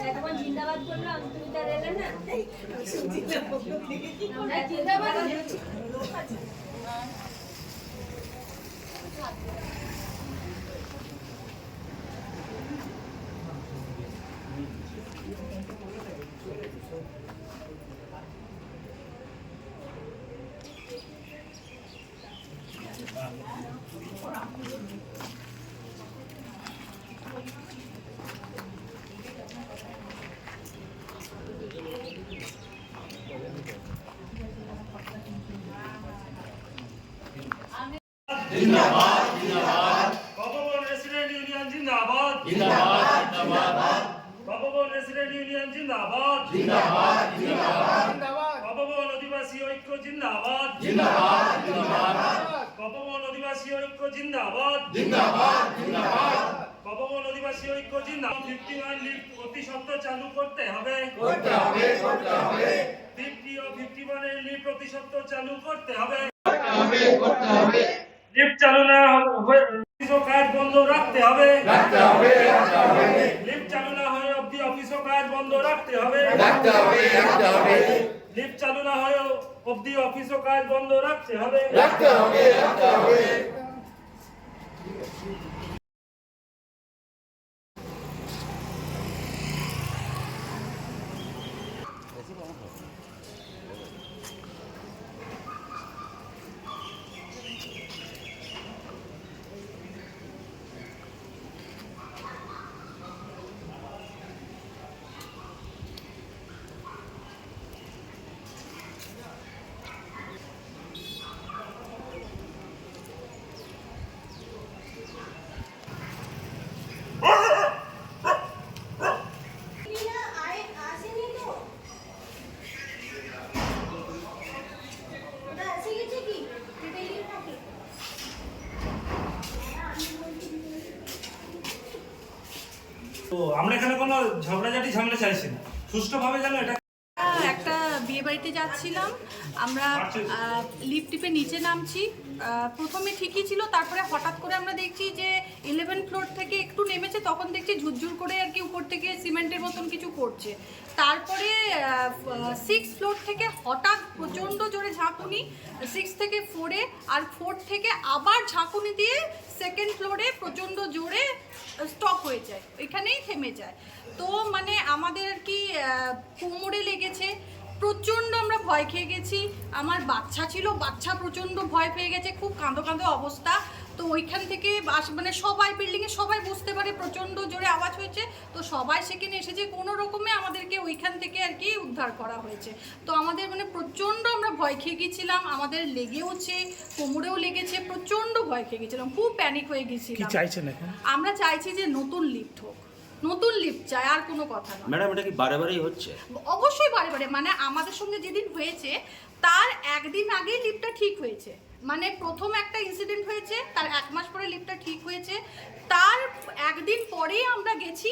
এতক্ষণ জিন্দাবাদ করলাম তুমি তার আর এলে না। আমরা জিন্দাবাদ বাবুগঞ্জ রেসিডেন্ট ইউনিয়ন জিন্দাবাদ। জিন্দাবাদ জিন্দাবাদ। বাবুগঞ্জ রেসিডেন্ট ইউনিয়ন জিন্দাবাদ। জিন্দাবাদ জিন্দাবাদ। বাবুগঞ্জ আদিবাসী ঐক্য জিন্দাবাদ। জিন্দাবাদ জিন্দাবাদ। বাবুগঞ্জ আদিবাসী ঐক্য জিন্দাবাদ। জিন্দাবাদ জিন্দাবাদ। বাবুগঞ্জ আদিবাসী ঐক্য জিন্দাবাদ। ফিফটি ওয়ান লিফট অতি সত্ত্বর চালু করতে হবে। করতে হবে করতে হবে। ফিফটি ও ফিফটি ওয়ানের অতি সত্ত্বর চালু করতে হবে। করতে হবে করতে হবে। লিফট চালু না অফিস কাজ বন্ধ রাখতে হবে। রাখতে হবে রাখতে হবে। লিফট চালু না হয়ে অবধি অফিসও কাজ বন্ধ রাখতে হবে। রাখতে হবে রাখতে হবে। লিফট চালু না হয়ে অবধি অফিস কাজ বন্ধ রাখতে হবে। রাখতে হবে রাখতে হবে না আয় আসেনি তো ওটা এসে গেছে কি বিল্ডিং থাকে তো আমরা এখানে কোনো ঝগড়াঝাটি ঝামেলা চাইছি না। সুষ্ঠুভাবে যেন এটা একটা বিয়ে বাড়িতে যাচ্ছিলাম। আমরা লিফট টিপে নিচে নামছি। প্রথমে ঠিকই ছিল তারপরে হঠাৎ করে আমরা দেখছি যে ইলেভেন ফ্লোর থেকে একটু নেমেছে তখন দেখছি ঝুরঝুর করে আর কি উপর থেকে সিমেন্টের মতন কিছু করছে। তারপরে সিক্স ফ্লোর থেকে হঠাৎ প্রচণ্ড জোরে ঝাঁকুনি সিক্স থেকে ফোরে আর ফোর থেকে আবার ঝাঁকুনি দিয়ে সেকেন্ড ফ্লোরে প্রচণ্ড জোরে স্টপ হয়ে যায় এখানেই থেমে যায়। তো মানে আমাদের আর কি কোমরে লেগেছে, প্রচণ্ড আমরা ভয় খেয়ে গেছি। আমার বাচ্চা ছিল, বাচ্চা প্রচণ্ড ভয় পেয়ে গেছে, খুব কাঁদো কাঁদো অবস্থা। তো ওইখান থেকে বাস মানে সবাই বিল্ডিংয়ে সবাই বুঝতে পারে প্রচণ্ড জোরে আওয়াজ হয়েছে। তো সবাই সেখানে এসেছে কোনো রকমে আমাদেরকে ওইখান থেকে আর কি উদ্ধার করা হয়েছে। তো আমাদের মানে প্রচণ্ড আমরা ভয় খেয়ে গেছিলাম আমাদের লেগেওছে কোমরেও লেগেছে প্রচণ্ড ভয় খেয়ে গেছিলাম খুব প্যানিক হয়ে কি গেছিলাম আমরা চাইছি যে নতুন লিফট হোক নতুন লিফট চাই আর কোনো কথা নয়। ম্যাডাম এটা কি বারে বারেই হচ্ছে? অবশ্যই বারে বারে মানে আমাদের সঙ্গে যেদিন হয়েছে তার একদিন আগেই লিফটটা ঠিক হয়েছে। মানে প্রথম একটা ইনসিডেন্ট হয়েছে তার এক মাস পরে লিফটটা ঠিক হয়েছে। তার একদিন পরেই আমরা গেছি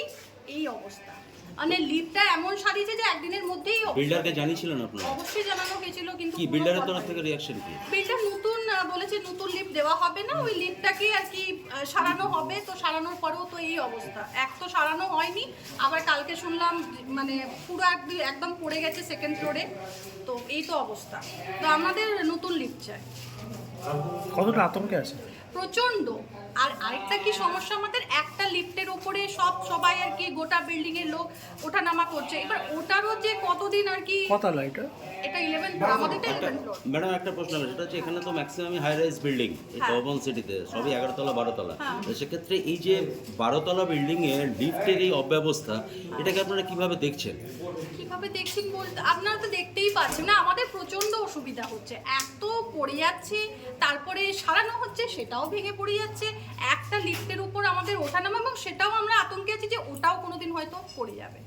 এই অবস্থা। মানে লিফটটা এমন সারিয়েছে যে একদিনের মধ্যেই। বিল্ডারকে জানিয়েছিলেন আপনারা? অবশ্যই জানানো হয়েছিল কিন্তু কি বিল্ডারের তরফ থেকে রিয়াকশন কি? বিলটা নতুন বলেছে নতুন লিফট দেওয়া হবে না ওই লিফটটাকে আর কি সারানো হবে তো সারানোর পরেও তো এই অবস্থা। এক তো সারানো হয়নি আবার কালকে শুনলাম মানে পুরো একদম একদম পড়ে গেছে সেকেন্ড ফ্লোরে তো এই তো অবস্থা। তো আমাদের নতুন লিফট চাই। কতটা আতঙ্কে আছে প্রচণ্ড। আর আরেকটা কি সমস্যা আমাদের? একটা লিফটের ওপরে সব সবাই আর কি গোটা বিল্ডিং এর লোক ওঠা নামা করছে। এবার ওটারও যে কতদিন আর কি কতলা এটা? এটা ইলেভেন ফ্লোর আমাদের এটা ইলেভেন ফ্লোর ম্যাডাম একটা প্রশ্ন আছে। সেটা হচ্ছে এখানে তো ম্যাক্সিমামই হাই রাইজ বিল্ডিং এই হ্যাঁ। সিটিতে সবই এগারোতলা বারোতলা। হ্যাঁ। তো সেক্ষেত্রে এই যে বারোতলা বিল্ডিং এ লিফটের এই অব্যবস্থা এটাকে আপনারা কীভাবে দেখছেন? কীভাবে দেখছেন বলতে আপনারা তো দেখতেই পাচ্ছেন না আমাদের প্রচণ্ড অসুবিধা হচ্ছে। এত পড়ে যাচ্ছে তারপরে সারানো হচ্ছে সেটাও ভেঙে পড়ে যাচ্ছে একটা লিফটের উপর আমাদের ওঠানামা এবং সেটাও আমরা আতঙ্কে আছি যে ওটাও কোনোদিন হয়তো পড়ে যাবে।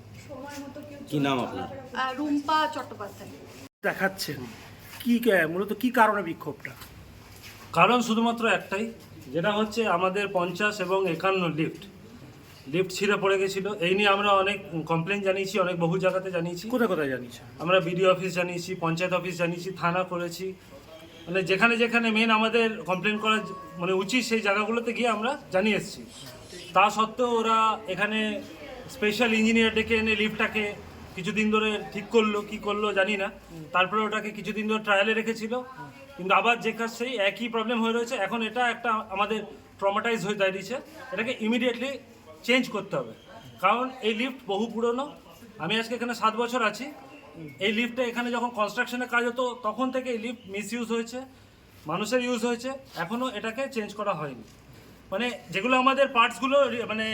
কি নাম আপনার? রুম্পা চট্টোপাধ্যায়। দেখাচ্ছেন। কি মূলত কি কারণে বিক্ষোভটা? কারণ শুধুমাত্র একটাই যেটা হচ্ছে আমাদের পঞ্চাশ এবং একান্ন লিফট লিফট ছিঁড়ে পড়ে গেছিল। এই নিয়ে আমরা অনেক কমপ্লেন জানিয়েছি অনেক বহু জায়গাতে জানিয়েছি। কোথায় কোথায় জানিয়েছেন? আমরা বিডিও অফিস জানিয়েছি পঞ্চায়েত অফিস জানিয়েছি থানা করেছি মানে যেখানে যেখানে মেন আমাদের কমপ্লেন করা মানে উচিত সেই জায়গাগুলোতে গিয়ে আমরা জানিয়ে এসেছি। তা সত্ত্বেও ওরা এখানে স্পেশাল ইঞ্জিনিয়ার ডেকে এনে লিফটটাকে কিছুদিন ধরে ঠিক করল, কি করল জানি না। তারপরে ওটাকে কিছুদিন ধরে ট্রায়ালে রেখেছিল। কিন্তু আবার যে কাজ সেই একই প্রবলেম হয়ে রয়েছে। এখন এটা একটা আমাদের ট্রমাটাইজ হয়ে দাঁড়িয়েছে। এটাকে ইমিডিয়েটলি চেঞ্জ করতে হবে। কারণ এই লিফট বহু পুরনো। আমি আজকে এখানে সাত বছর আছি। এই লিফটটা এখানে যখন কনস্ট্রাকশনের কাজ হতো, তখন থেকে এই লিফট মিস ইউজ হয়েছে, মানুষের ইউজ হয়েছে এখনও এটাকে চেঞ্জ করা হয়নি। মানে যেগুলো আমাদের পার্টসগুলো মানে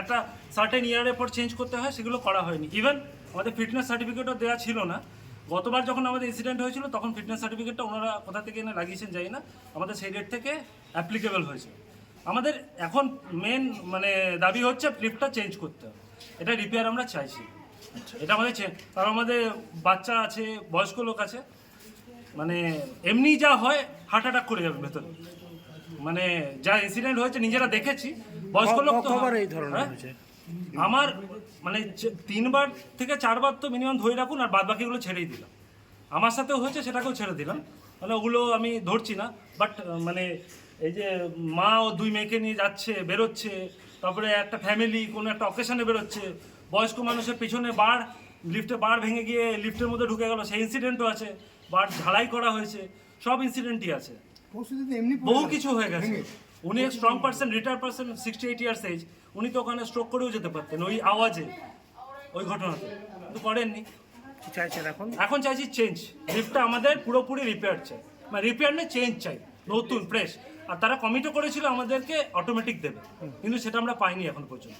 একটা সার্টেন ইয়ারের পর চেঞ্জ করতে হয়, সেগুলো করা হয়নি। ইভেন আমাদের ফিটনেস সার্টিফিকেটও দেওয়া ছিল না। গতবার যখন আমাদের ইনসিডেন্ট হয়েছিল, তখন ফিটনেস সার্টিফিকেটটা ওনারা কোথা থেকে এনে লাগিয়েছেন জানি না, আমাদের সেই ডেট থেকে অ্যাপ্লিকেবল হয়েছে। আমাদের এখন মেন মানে দাবি হচ্ছে লিফটটা চেঞ্জ করতে হবে। এটা রিপেয়ার আমরা চাইছি। এটা আমাদের চে- কারণ আমাদের বাচ্চা আছে বয়স্ক লোক আছে। মানে এমনি যা হয় হার্ট অ্যাটাক করে যাবে ভেতরে। মানে যা ইনসিডেন্ট হয়েছে নিজেরা দেখেছি। বয়স্ক লোক তো এই ধরনের হ্যাঁ? আমার মানে তিনবার থেকে চারবার তো মিনিমাম ধরে রাখুন আর বাদ বাকিগুলো ছেড়েই দিলাম। আমার সাথেও হয়েছে সেটাকেও ছেড়ে দিলাম। মানে ওগুলো আমি ধরছি না বাট মানে এই যে মা ও দুই মেয়েকে নিয়ে যাচ্ছে বেরোচ্ছে তারপরে একটা ফ্যামিলি কোনো একটা অকেশনে বেরোচ্ছে বয়স্ক মানুষের পিছনে বার লিফটে বার ভেঙে গিয়ে লিফটের মধ্যে ঢুকে গেল। সেই ইনসিডেন্টও আছে বার ঝালাই করা হয়েছে সব ইনসিডেন্টই আছে। বহু কিছু হয়ে গেছে। উনি strong person retire person sixty eight years age উনি তো ওখানে স্ট্রোক করেও যেতে পারতেন ওই আওয়াজে ওই ঘটনাতে। কিন্তু করেননি। চাইছেন এখন? এখন চাইছি চেঞ্জ লিফটটা আমাদের পুরোপুরি রিপেয়ার চাই। মানে রিপেয়ার নেই চেঞ্জ চাই। নতুন ফ্রেশ আর তারা কমিটও করেছিল আমাদেরকে অটোমেটিক দেবে। কিন্তু সেটা আমরা পাইনি এখন পর্যন্ত।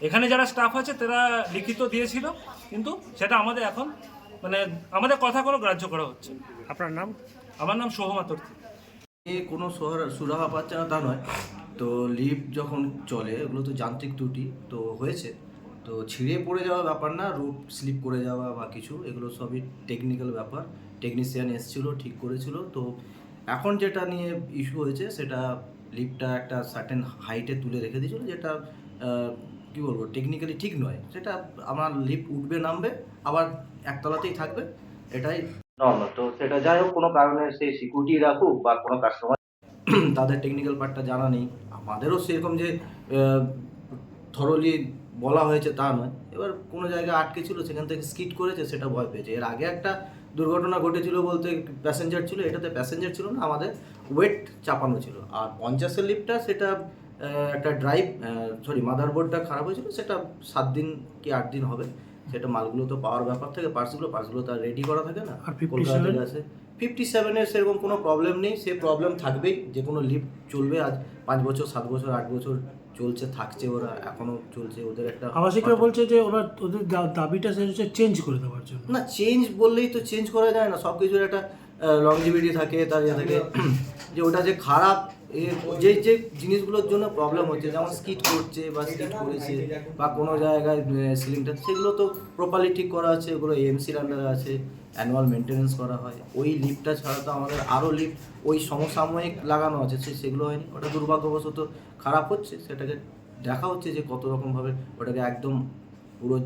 এখানে যারা স্টাফ আছে তারা লিখিত দিয়েছিল কিন্তু সেটা আমাদের এখন মানে আমাদের কথা কোনো গ্রাহ্য করা হচ্ছে। আপনার নাম? আমার নাম সোহম আতর্থী। এ কোনো সোহরা- সুরাহা পাচ্ছে না তা নয়। তো লিফট যখন চলে এগুলো তো যান্ত্রিক ত্রুটি তো হয়েছে। তো ছিঁড়ে পড়ে যাওয়া ব্যাপার না রুট স্লিপ করে যাওয়া বা কিছু এগুলো সবই টেকনিক্যাল ব্যাপার। টেকনিশিয়ান এসেছিল ঠিক করেছিল। তো এখন যেটা নিয়ে ইস্যু হয়েছে সেটা লিফটটা একটা সার্টেন হাইটে তুলে রেখে দিয়েছিল যেটা কি বলব টেকনিক্যালি ঠিক নয়। সেটা আমার লিফট উঠবে নামবে আবার একতলাতেই থাকবে এটাই। নর্মাল তো সেটা যাই হোক কোনো কারণে সেই সিকিউরিটি রাখুক বা কোনো কাস্টমার তাদের টেকনিক্যাল পার্টটা জানা নেই। আমাদেরও সেরকম যে থরলি বলা হয়েছে তা নয়। এবার কোনো জায়গায় আটকে ছিল সেখান থেকে স্কিট করেছে সেটা ভয় পেয়েছে। এর আগে একটা দুর্ঘটনা ঘটেছিল বলতে প্যাসেঞ্জার ছিল এটাতে প্যাসেঞ্জার ছিল না আমাদের ওয়েট চাপানো ছিল। আর পঞ্চাশের লিফটটা সেটা একটা ড্রাইভ সরি মাদারবোর্ডটা খারাপ হয়েছিল সেটা সাত দিন কি আট দিন হবে। সেটা মালগুলো তো পাওয়ার ব্যাপার থাকে পার্টসগুলো পার্টসগুলো তার রেডি করা থাকে না। আর 57? কলকাতা থেকে আসে। ফিফটি সেভেনের সেরকম কোনো প্রবলেম নেই সে প্রবলেম থাকবেই যে কোনো লিফট চলবে আজ পাঁচ বছর সাত বছর আট বছর চলছে থাকছে ওরা এখনও চলছে ওদের একটা আবাসিকরা বলছে যে ওরা ওদের দা- দাবিটা সে হচ্ছে চেঞ্জ করে দেওয়ার জন্য। না চেঞ্জ বললেই তো চেঞ্জ করা যায় না সব কিছুর একটা লংজিভিটি থাকে তার ইয়ে থাকে। যে ওটা যে খারাপ যে যে জিনিসগুলোর জন্য প্রবলেম হচ্ছে, যেমন স্কিট করছে বা স্কিট করেছে বা কোনো জায়গায় সিলিংটা সেগুলো তো প্রপারলি ঠিক করা আছে ওগুলো এমসির আন্ডারে আছে অ্যানুয়াল মেনটেনেন্স করা হয়। ওই লিফটটা ছাড়া তো আমাদের আরও লিফট ওই সমসাময়িক লাগানো আছে, সে, সেগুলো হয়নি। ওটা দুর্ভাগ্যবশত খারাপ হচ্ছে, সেটাকে দেখা হচ্ছে যে কত রকমভাবে ওটাকে একদম পুরো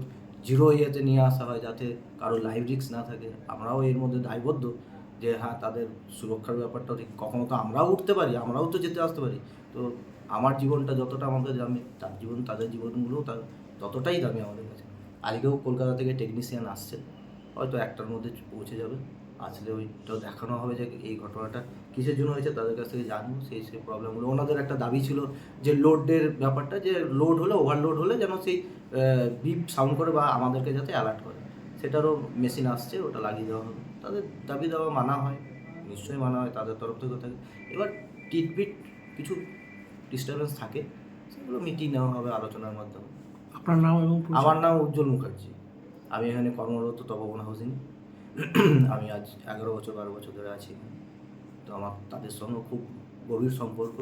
জিরো ইয়েতে নিয়ে আসা হয়, যাতে কারও লাইফ রিস্ক না থাকে। আমরাও এর মধ্যে দায়বদ্ধ। যে হ্যাঁ তাদের সুরক্ষার ব্যাপারটা ঠিক, কখনো তো আমরাও উঠতে পারি, আমরাও তো যেতে আসতে পারি। তো আমার জীবনটা যতটা আমাদের দামি, তার জীবন, তাদের জীবনগুলোও তার ততটাই দামি আমাদের কাছে। আজকেও কলকাতা থেকে টেকনিশিয়ান আসছে হয়তো একটার মধ্যে পৌঁছে যাবে। আসলে ওইটাও দেখানো হবে যে এই ঘটনাটা কিসের জন্য হয়েছে, তাদের কাছ থেকে জানব, সেই সেই প্রবলেমগুলো ওনাদের একটা দাবি ছিল যে লোডের ব্যাপারটা, যে লোড হলে ওভারলোড হলে যেন সেই বিপ সাউন্ড করে বা আমাদেরকে যাতে অ্যালার্ট করে। সেটারও মেশিন আসছে, ওটা লাগিয়ে দেওয়া হবে। তাদের দাবি দেওয়া মানা হয় নিশ্চয়ই মানা হয় তাদের তরফ থেকে থাকে। এবার টিটবিট কিছু ডিস্টারবেন্স থাকে সেগুলো মিটিয়ে নেওয়া হবে আলোচনার মাধ্যমে। আপনার নাম এবং আমার নাম উজ্জ্বল মুখার্জি। আমি এখানে কর্মরত তপবন হাউসিং আমি আজ এগারো বছর বারো বছর ধরে আছি তো আমার তাদের সঙ্গে খুব গভীর সম্পর্ক।